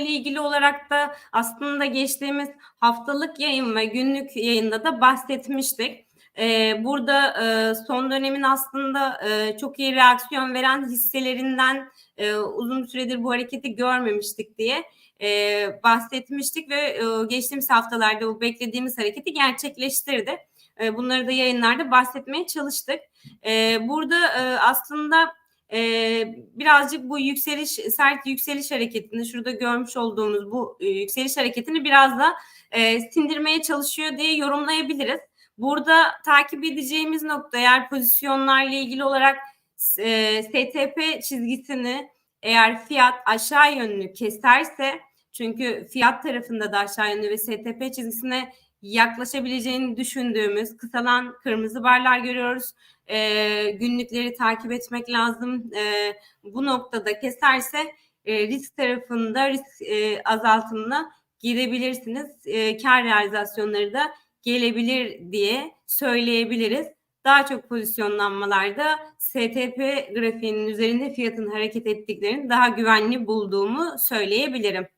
ile ilgili olarak da aslında geçtiğimiz haftalık yayın ve günlük yayında da bahsetmiştik. Ee, burada e, son dönemin aslında e, çok iyi reaksiyon veren hisselerinden e, uzun süredir bu hareketi görmemiştik diye bahsetmiştik ve geçtiğimiz haftalarda bu beklediğimiz hareketi gerçekleştirdi. Bunları da yayınlarda bahsetmeye çalıştık. Burada aslında e, birazcık bu yükseliş, sert yükseliş hareketini, şurada görmüş olduğumuz bu e, yükseliş hareketini biraz da e, sindirmeye çalışıyor diye yorumlayabiliriz. Burada takip edeceğimiz nokta eğer pozisyonlarla ilgili olarak e, STP çizgisini eğer fiyat aşağı yönlü keserse çünkü fiyat tarafında da aşağı yönlü ve STP çizgisine yaklaşabileceğini düşündüğümüz kısalan kırmızı barlar görüyoruz. E, günlükleri takip etmek lazım. E, bu noktada keserse e, risk tarafında risk e, azaltımına girebilirsiniz. E, kar realizasyonları da gelebilir diye söyleyebiliriz. Daha çok pozisyonlanmalarda STP grafiğinin üzerinde fiyatın hareket ettiklerini daha güvenli bulduğumu söyleyebilirim.